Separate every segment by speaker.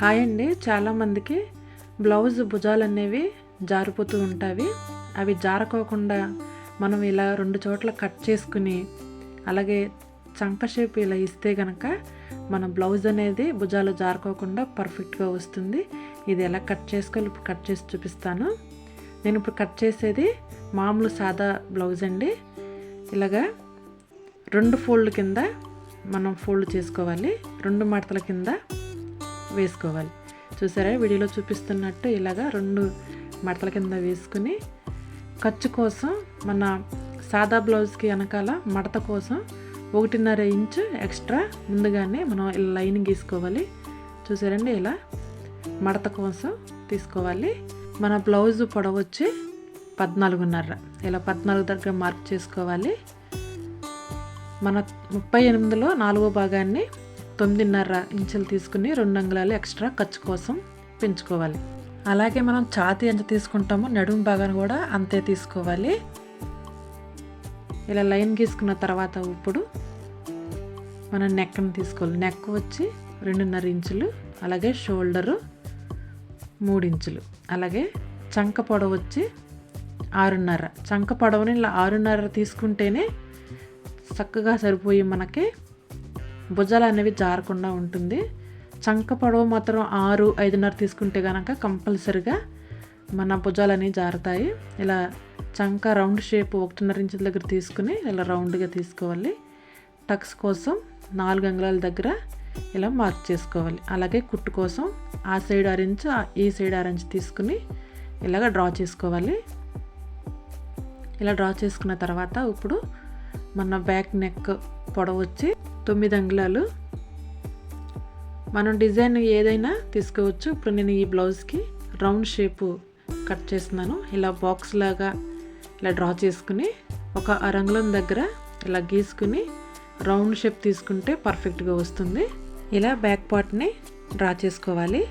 Speaker 1: Hi అండి. చాలామందికి blouse భుజాలు అనేవి జారిపోతూ ఉంటాయి. అవి జారకోకుండా మనం ఇలా రెండు చోట్ల కట్ చేసుకుని అలాగే చంక షేప్ ఇలా ఇస్తే కనుక మన బ్లౌజ్ అనేది భుజాలు జారుకోకుండా పర్ఫెక్ట్గా వస్తుంది. ఇది ఎలా కట్ చేసుకోవాలి? ఇప్పుడు కట్ చేసి చూపిస్తాను. నేను ఇప్పుడు కట్ చేసేది మామూలు సాదా బ్లౌజ్ అండి. ఇలాగా రెండు ఫోల్డ్ కింద మనం ఫోల్డ్ చేసుకోవాలి. రెండు మడతల కింద వేసుకోవాలి. చూసారా? వీడియోలో చూపిస్తున్నట్టు ఇలాగా రెండు మడతల కింద వేసుకుని ఖర్చు కోసం మన సాదా బ్లౌజ్కి వెనకాల మడత కోసం ఒకటిన్నర ఇంచు ఎక్స్ట్రా ముందుగానే మనం ఇలా లైన్ గీసుకోవాలి. చూసారండి? ఇలా మడత కోసం తీసుకోవాలి. మన బ్లౌజ్ పొడవు వచ్చి పద్నాలుగున్నర. ఇలా పద్నాలుగు దగ్గర మార్క్ చేసుకోవాలి. మన ముప్పై ఎనిమిదిలో నాలుగో భాగాన్ని తొమ్మిదిన్నర ఇంచులు తీసుకుని రెండు అంగుళాలు ఎక్స్ట్రా ఖర్చు కోసం పెంచుకోవాలి. అలాగే మనం ఛాతీ ఎంత తీసుకుంటామో నడుము భాగాన్ని కూడా అంతే తీసుకోవాలి. ఇలా లైన్ గీసుకున్న తర్వాత ఇప్పుడు మనం నెక్కను తీసుకోవాలి. నెక్ వచ్చి రెండున్నర ఇంచులు అలాగే షోల్డరు మూడు ఇంచులు అలాగే చంక పొడవు వచ్చి ఆరున్నర. చంక పొడవుని ఇలా ఆరున్నర తీసుకుంటేనే చక్కగా సరిపోయి మనకి భుజాలు అనేవి జారకుండా ఉంటుంది. చంక పొడవు మాత్రం ఆరు ఐదున్నర తీసుకుంటే కనుక కంపల్సరిగా మన భుజాలు అనేవి జారుతాయి. ఇలా చంక రౌండ్ షేప్ ఒకటిన్నర ఇంచుల దగ్గర తీసుకుని ఇలా రౌండ్గా తీసుకోవాలి. టక్స్ కోసం నాలుగు అంగుళాల దగ్గర ఇలా మార్క్ చేసుకోవాలి. అలాగే కుట్టు కోసం ఆ సైడ్ ఆరెంజ్ ఈ సైడ్ ఆరెంజ్ తీసుకుని ఇలాగ డ్రా చేసుకోవాలి. ఇలా డ్రా చేసుకున్న తర్వాత ఇప్పుడు మన బ్యాక్ నెక్ పొడవు వచ్చి తొమ్మిది అంగుళాలు. మనం డిజైన్ ఏదైనా తీసుకోవచ్చు. ఇప్పుడు నేను ఈ బ్లౌజ్కి రౌండ్ షేపు కట్ చేస్తున్నాను. ఇలా బాక్స్ లాగా ఇలా డ్రా చేసుకుని ఒక అరంగులం దగ్గర ఇలా గీసుకుని రౌండ్ షేప్ తీసుకుంటే పర్ఫెక్ట్గా వస్తుంది. ఇలా బ్యాక్ పార్ట్ని డ్రా చేసుకోవాలి.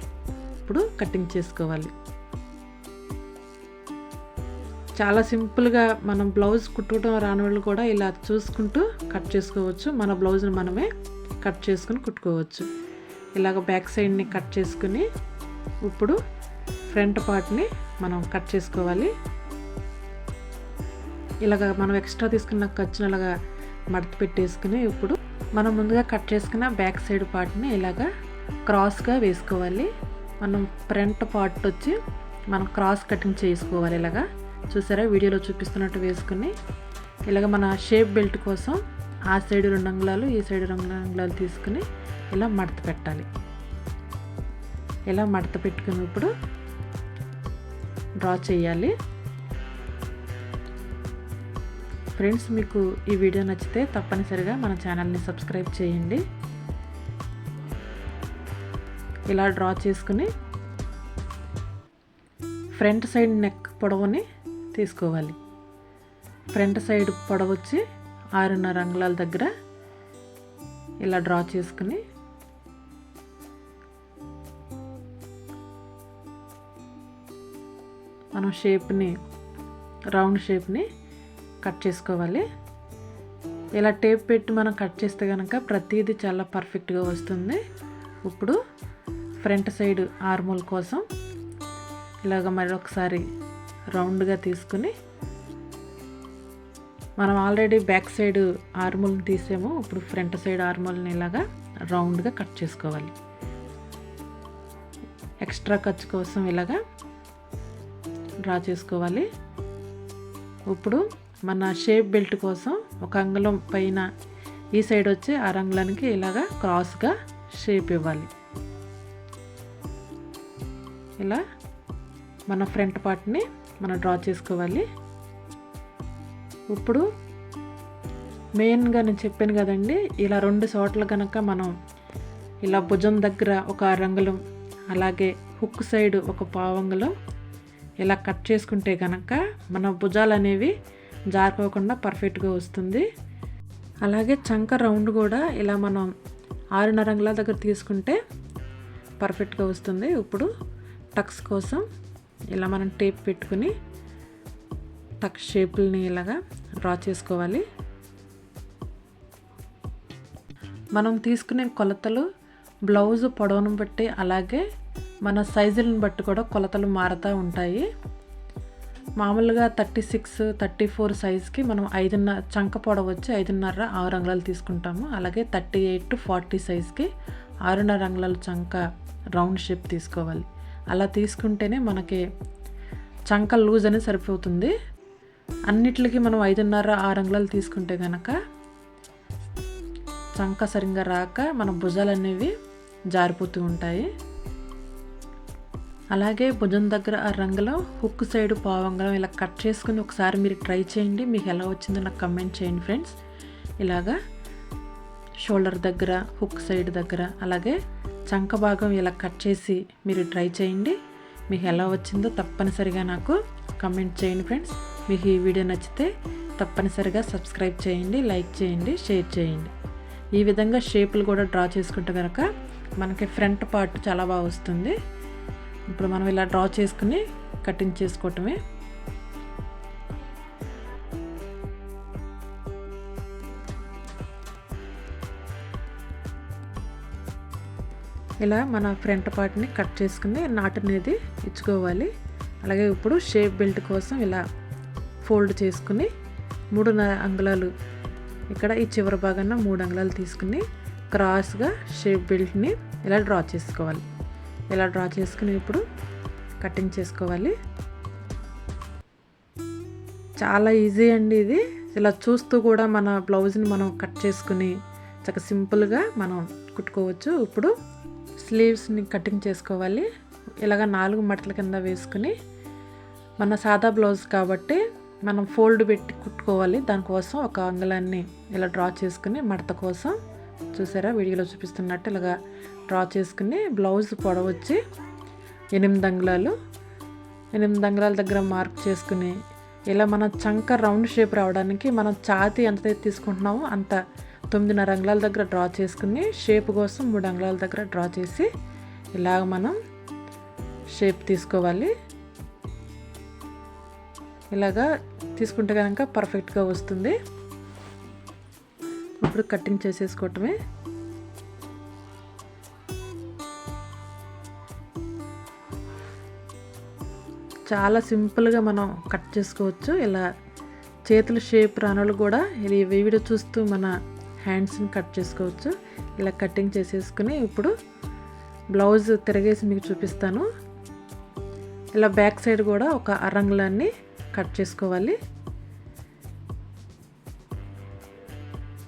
Speaker 1: ఇప్పుడు కటింగ్ చేసుకోవాలి. చాలా సింపుల్గా మనం బ్లౌజ్ కుట్టుకోవడం రాని వాళ్ళు కూడా ఇలా చూసుకుంటూ కట్ చేసుకోవచ్చు. మన బ్లౌజ్ని మనమే కట్ చేసుకుని కుట్టుకోవచ్చు. ఇలాగ బ్యాక్ సైడ్ని కట్ చేసుకుని ఇప్పుడు ఫ్రంట్ పార్ట్ని మనం కట్ చేసుకోవాలి. ఇలాగ మనం ఎక్స్ట్రా తీసుకున్న ఖర్చునలాగా మడత పెట్టేసుకుని ఇప్పుడు మనం ముందుగా కట్ చేసుకున్న బ్యాక్ సైడ్ పార్ట్ని ఇలాగ క్రాస్గా వేసుకోవాలి. మనం ఫ్రంట్ పార్ట్ వచ్చి మనం క్రాస్ కటింగ్ చేసుకోవాలి ఇలాగా. చూసారా? వీడియోలో చూపిస్తున్నట్టు వేసుకుని ఇలాగ మన షేప్ బెల్ట్ కోసం ఆ సైడ్ రెండు అంగుళాలు ఈ సైడ్ రెండు అంగుళాలు తీసుకుని ఇలా మడత పెట్టాలి. ఇలా మడత పెట్టుకుని ఇప్పుడు డ్రా చేయాలి. ఫ్రెండ్స్ మీకు ఈ వీడియో నచ్చితే తప్పనిసరిగా మన ఛానల్ని సబ్స్క్రైబ్ చేయండి. ఇలా డ్రా చేసుకుని ఫ్రంట్ సైడ్ నెక్ పొడవుని తీసుకోవాలి. ఫ్రంట్ సైడ్ పొడవచ్చి ఆరున్నర అంగుళాల దగ్గర ఇలా డ్రా చేసుకుని మనం షేప్ని రౌండ్ షేప్ని కట్ చేసుకోవాలి. ఇలా టేప్ పెట్టి మనం కట్ చేస్తే కనుక ప్రతిదీ చాలా పర్ఫెక్ట్గా వస్తుంది. ఇప్పుడు ఫ్రంట్ సైడ్ ఆర్మోల్ కోసం ఇలాగ మరొకసారి రౌండ్గా తీసుకుని మనం ఆల్రెడీ బ్యాక్ సైడ్ ఆర్మోల్ని తీసాము. ఇప్పుడు ఫ్రంట్ సైడ్ ఆర్మోల్ని ఇలాగా రౌండ్గా కట్ చేసుకోవాలి. ఎక్స్ట్రా ఖర్చు కోసం ఇలాగా డ్రా చేసుకోవాలి. ఇప్పుడు మన షేప్ బెల్ట్ కోసం ఒక అంగుళం పైన ఈ సైడ్ వచ్చి ఆ రంగులానికి ఇలాగా క్రాస్గా షేప్ ఇవ్వాలి. ఇలా మన ఫ్రంట్ పార్ట్ని మనం డ్రా చేసుకోవాలి. ఇప్పుడు మెయిన్గా నేను చెప్పాను కదండి ఇలా రెండు చోట్ల కనుక మనం ఇలా భుజం దగ్గర ఒక రంగులం అలాగే హుక్ సైడ్ ఒక పావంగులం ఇలా కట్ చేసుకుంటే కనుక మన భుజాలు అనేవి జారిపోకుండా పర్ఫెక్ట్గా వస్తుంది. అలాగే చంక రౌండ్ కూడా ఇలా మనం ఆరున్నర రంగుల దగ్గర తీసుకుంటే పర్ఫెక్ట్గా వస్తుంది. ఇప్పుడు టక్స్ కోసం ఇలా మనం టేప్ పెట్టుకుని టక్ షేపుల్ని ఇలాగా డ్రా చేసుకోవాలి. మనం తీసుకునే కొలతలు బ్లౌజ్ పొడవును బట్టి అలాగే మన సైజులను బట్టి కూడా కొలతలు మారుతూ ఉంటాయి. మామూలుగా థర్టీ సిక్స్ థర్టీ ఫోర్ సైజ్కి మనం ఐదున్నర చంక పొడవు వచ్చి ఐదున్నర ఆరు అంగుళాలు తీసుకుంటాము. అలాగే థర్టీ ఎయిట్ టు ఫార్టీ సైజ్కి ఆరున్నర అంగుళాలు చంక రౌండ్ షేప్ తీసుకోవాలి. అలా తీసుకుంటేనే మనకి చంక లూజ్ అనేది సరిపోతుంది. అన్నిటికి మనం ఐదున్నర ఆరు అంగుళాలు తీసుకుంటే కనుక చంక సరిగ్గా రాక మన భుజాలు అనేవి జారిపోతూ ఉంటాయి. అలాగే భుజం దగ్గర ఆ రంగులో హుక్ సైడ్ పావంగలం ఇలా కట్ చేసుకుని ఒకసారి మీరు ట్రై చేయండి. మీకు ఎలా వచ్చిందో నాకు కమెంట్ చేయండి ఫ్రెండ్స్. ఇలాగా షోల్డర్ దగ్గర హుక్ సైడ్ దగ్గర అలాగే చంక భాగం ఇలా కట్ చేసి మీరు ట్రై చేయండి. మీకు ఎలా వచ్చిందో తప్పనిసరిగా నాకు కమెంట్ చేయండి ఫ్రెండ్స్ మీకు ఈ వీడియో నచ్చితే తప్పనిసరిగా సబ్స్క్రైబ్ చేయండి లైక్ చేయండి షేర్ చేయండి. ఈ విధంగా షేపులు కూడా డ్రా చేసుకుంటే కనుక మనకి ఫ్రంట్ పార్ట్ చాలా బాగా వస్తుంది. ఇప్పుడు మనం ఇలా డ్రా చేసుకుని కటింగ్ చేసుకోవటమే. ఇలా మన ఫ్రంట్ పార్ట్ని కట్ చేసుకుని నాట్ అనేది ఇచ్చుకోవాలి. అలాగే ఇప్పుడు షేప్ బెల్ట్ కోసం ఇలా ఫోల్డ్ చేసుకుని మూడున్నర అంగుళాలు ఇక్కడ ఈ చివరి భాగాన మూడు అంగుళాలు తీసుకుని క్రాస్గా షేప్ బెల్ట్ని ఇలా డ్రా చేసుకోవాలి. ఇలా డ్రా చేసుకుని ఇప్పుడు కటింగ్ చేసుకోవాలి. చాలా ఈజీ అండి ఇది. ఇలా చూస్తూ కూడా మన బ్లౌజ్ని మనం కట్ చేసుకుని చక్కగా సింపుల్గా మనం కుట్టుకోవచ్చు. ఇప్పుడు స్లీవ్స్ని కటింగ్ చేసుకోవాలి. ఇలాగ నాలుగు మడతల కింద వేసుకుని మన సాదా బ్లౌజ్ కాబట్టి మనం ఫోల్డ్ పెట్టి కుట్టుకోవాలి. దానికోసం ఒక అంగళాన్ని ఇలా డ్రా చేసుకుని మడత కోసం చూసారా వీడియోలో చూపిస్తున్నట్టు ఇలాగా డ్రా చేసుకుని బ్లౌజ్ పొడవచ్చి ఎనిమిది అంగుళాలు ఎనిమిది అంగుళాల దగ్గర మార్క్ చేసుకుని ఇలా మన చంక రౌండ్ షేప్ రావడానికి మనం ఛాతి ఎంత తీసుకుంటున్నామో అంత తొమ్మిదిన్నర అంగుళాల దగ్గర డ్రా చేసుకుని షేప్ కోసం మూడు అంగుళాల దగ్గర డ్రా చేసి ఇలాగ మనం షేప్ తీసుకోవాలి. ఇలాగా తీసుకుంటే కనుక పర్ఫెక్ట్గా వస్తుంది. ఇప్పుడు కటింగ్ చేసేసుకోవటమే. చాలా సింపుల్గా మనం కట్ చేసుకోవచ్చు. ఇలా చేతుల షేప్ రానులు కూడా ఇది వీడియో చూస్తూ మన హ్యాండ్స్ని కట్ చేసుకోవచ్చు. ఇలా కటింగ్ చేసేసుకుని ఇప్పుడు బ్లౌజ్ తిరగేసి మీకు చూపిస్తాను. ఇలా బ్యాక్ సైడ్ కూడా ఒక అరంగులాన్ని కట్ చేసుకోవాలి.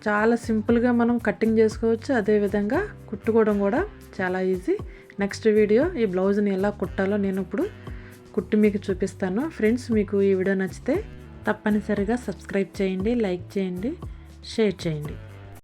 Speaker 1: చాలా సింపుల్గా మనం కటింగ్ చేసుకోవచ్చు. అదేవిధంగా కుట్టుకోవడం కూడా చాలా ఈజీ. నెక్స్ట్ వీడియో ఈ బ్లౌజ్ని ఎలా కుట్టాలో నేను ఇప్పుడు కుట్టి మీకు చూపిస్తాను. ఫ్రెండ్స్ మీకు ఈ వీడియో నచ్చితే తప్పనిసరిగా సబ్స్క్రైబ్ చేయండి లైక్ చేయండి షేర్ చేయండి.